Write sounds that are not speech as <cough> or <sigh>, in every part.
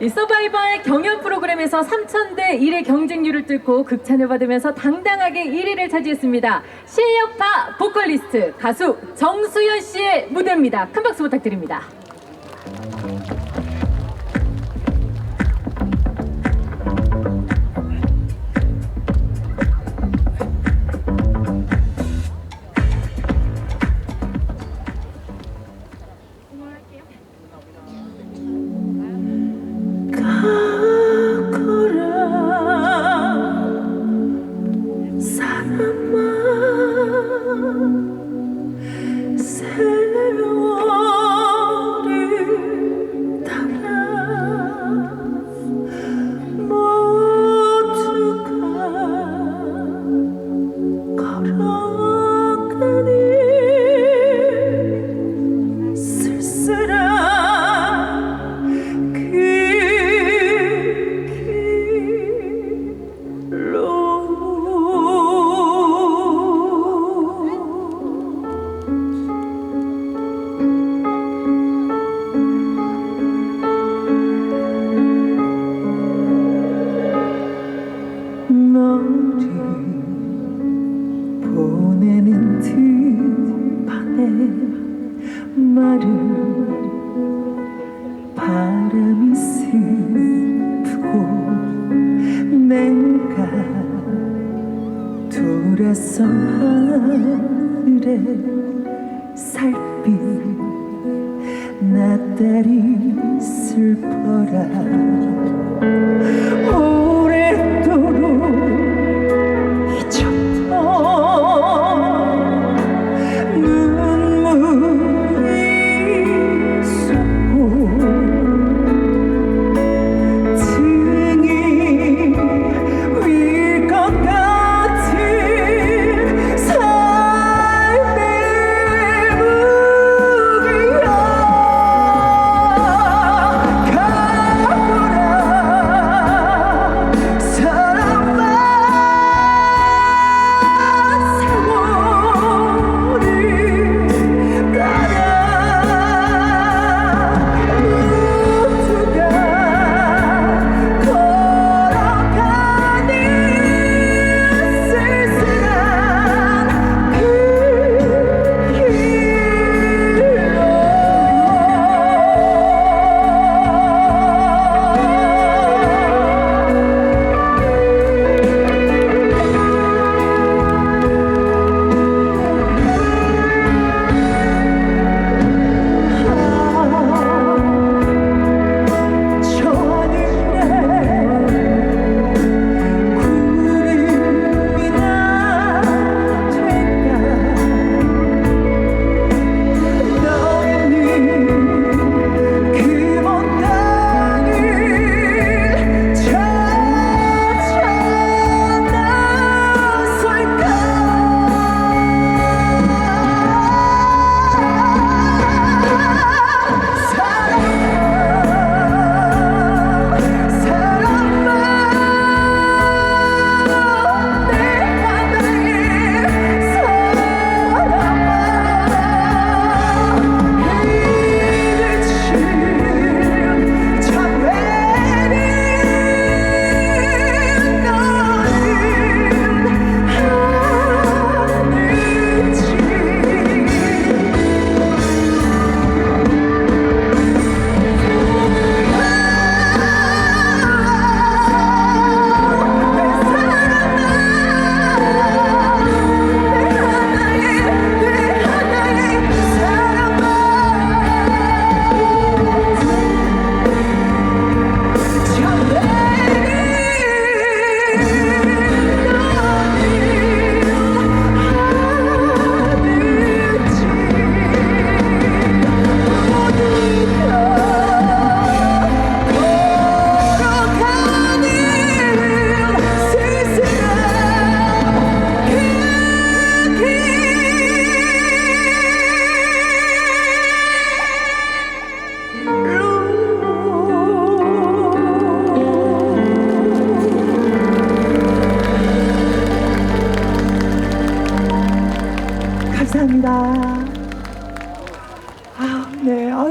이 서바이벌 경연 프로그램에서 3,000대 1의 경쟁률을 뚫고 극찬을 받으면서 당당하게 1위를 차지했습니다. 실력파 보컬리스트 가수 정수연 씨의 무대입니다. 큰 박수 부탁드립니다. 마른 바람이 슬프고 내가 돌아선 하늘에 살빛 나달이 슬퍼라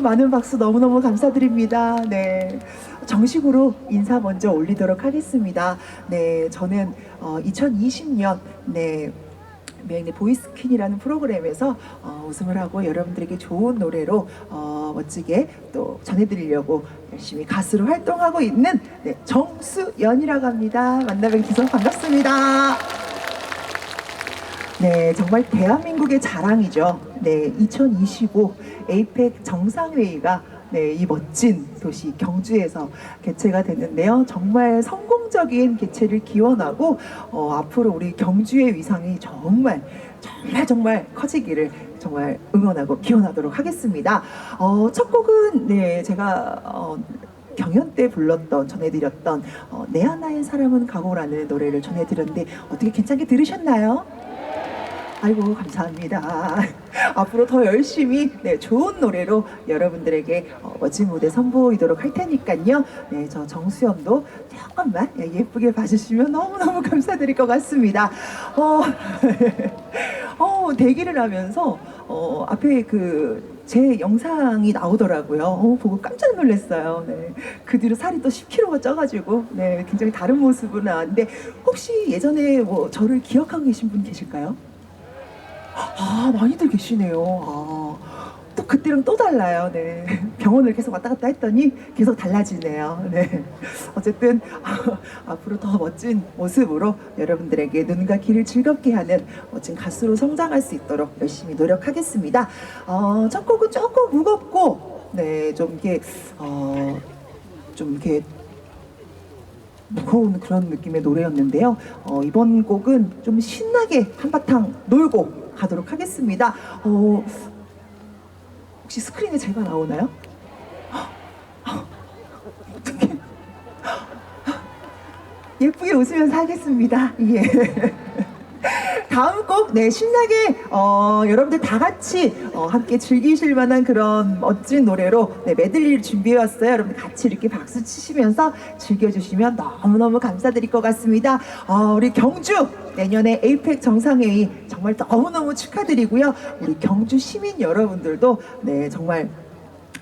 많은 박수 너무너무 감사드립니다. 네. 정식으로 인사 먼저 올리도록 하겠습니다. 네, 저는 어, 2020년 네. 매일의 보이스퀸이라는 프로그램에서 어, 우승을 하고 여러분들에게 좋은 노래로 어, 멋지게 또 전해드리려고 열심히 가수로 활동하고 있는 네, 정수연이라고 합니다. 만나뵙기 기서 반갑습니다. 네, 정말 대한민국의 자랑이죠. 네, 2025 에이펙 정상회의가 네, 이 멋진 도시 경주에서 개최가 됐는데요. 정말 성공적인 개최를 기원하고 어, 앞으로 우리 경주의 위상이 정말 정말 정말 커지기를 정말 응원하고 기원하도록 하겠습니다. 어, 첫 곡은 네, 제가 어, 경연 때 불렀던 전해드렸던 어, 내 하나의 사람은 가고라는 노래를 전해드렸는데 어떻게 괜찮게 들으셨나요? 아이고 감사합니다. 앞으로 더 열심히 네, 좋은 노래로 여러분들에게 어, 멋진 무대 선보이도록 할 테니까요. 네, 저 정수연도 조금만 예, 예쁘게 봐주시면 너무너무 <laughs> 감사드릴 것 같습니다. 어, <laughs> 어, 대기를 하면서 어, 앞에 그 제 영상이 나오더라고요. 어, 보고 깜짝 놀랐어요. 네. 그 뒤로 살이 또 10kg가 쪄가지고 네, 굉장히 다른 모습으로 나왔는데 혹시 예전에 뭐 저를 기억하고 계신 분 계실까요? 아 많이들 계시네요. 아, 또 그때랑 또 달라요. 네. 병원을 계속 왔다 갔다 했더니 계속 달라지네요. 네. 어쨌든 <laughs> 앞으로 더 멋진 모습으로 여러분들에게 눈과 귀를 즐겁게 하는 멋진 가수로 성장할 수 있도록 열심히 노력하겠습니다. 어, 첫 곡은 조금 무겁고 네 좀 이게 어, 좀 이렇게 무거운 그런 느낌의 노래였는데요. 어, 이번 곡은 좀 신나게 한바탕 놀고 가도록 하겠습니다. 어, 혹시 스크린에 제가 나오나요? 어떡해. 예쁘게 웃으면서 하겠습니다. 예. 다음 곡, 네, 신나게, 어, 여러분들 다 같이, 어, 함께 즐기실 만한 그런 멋진 노래로, 네, 메들리를 준비해왔어요. 여러분 같이 이렇게 박수 치시면서 즐겨주시면 너무너무 감사드릴 것 같습니다. 어, 우리 경주, 내년에 에이펙 정상회의 정말 너무너무 축하드리고요. 우리 경주 시민 여러분들도, 네, 정말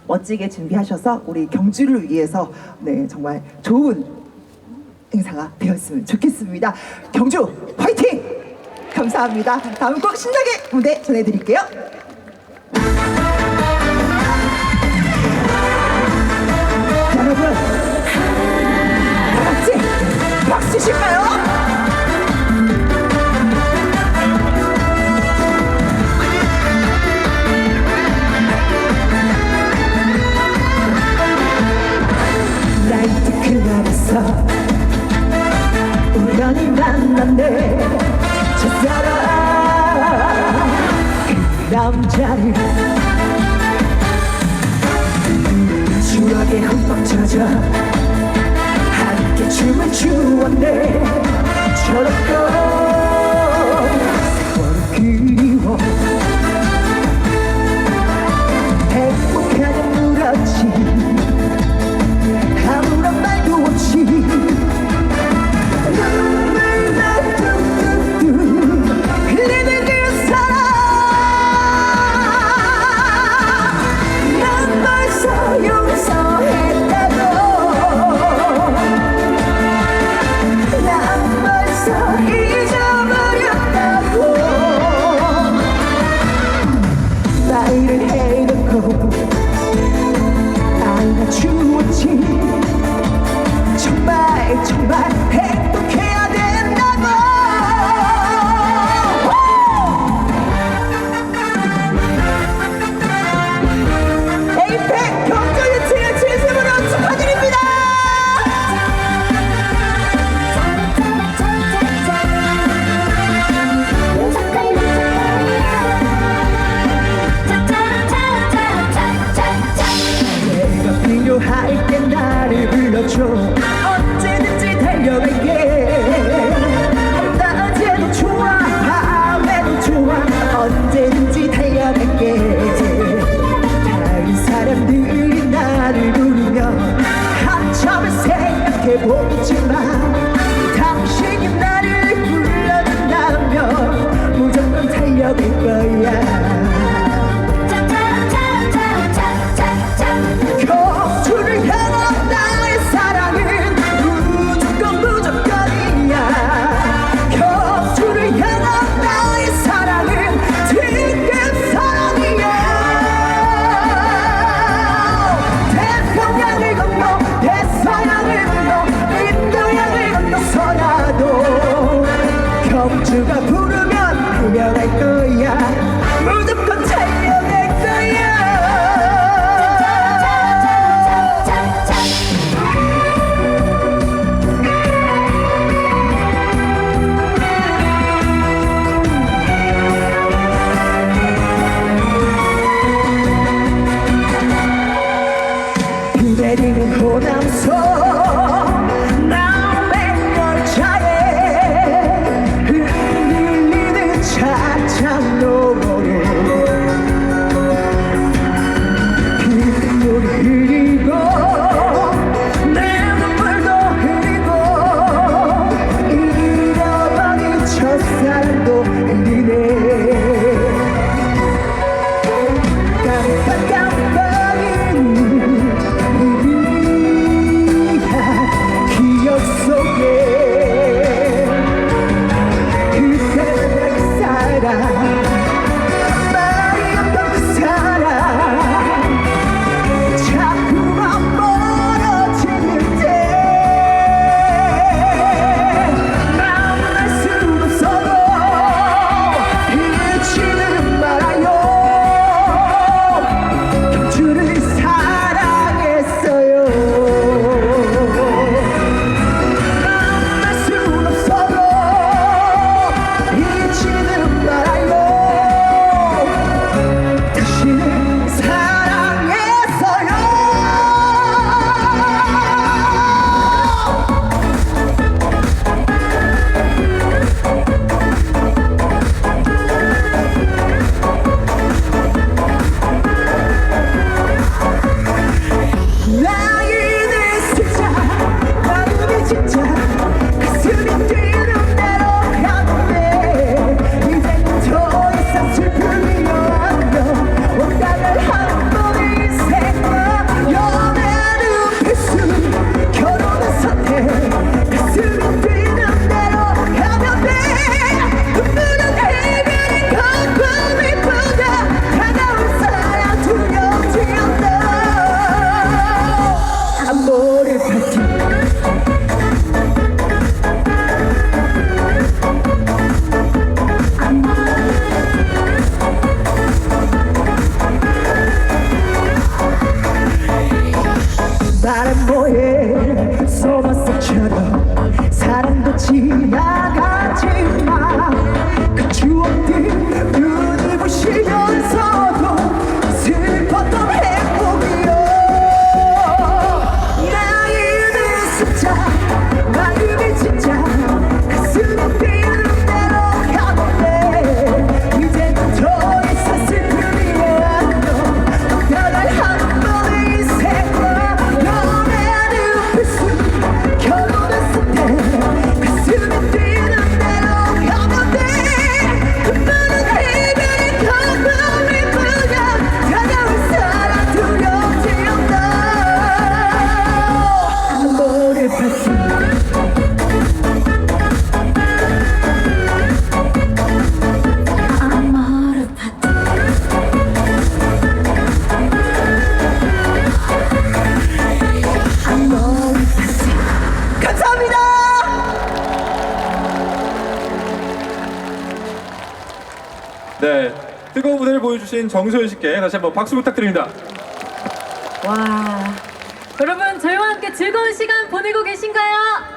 멋지게 준비하셔서 우리 경주를 위해서, 네, 정말 좋은 행사가 되었으면 좋겠습니다. 경주 화이팅! 감사합니다. 다음 곡 신나게 무대 전해드릴게요. 여러분, 다 같이 박수 클럽에서 우연히 만났네 첫사랑 그 남자를 추억에 흠뻑 젖어 함께 춤을 추었네. 저렇고 내리는 호남선 보여주신 정소연 씨께 다시 한번 박수 부탁드립니다. 와. 여러분, 저희와 함께 즐거운 시간 보내고 계신가요?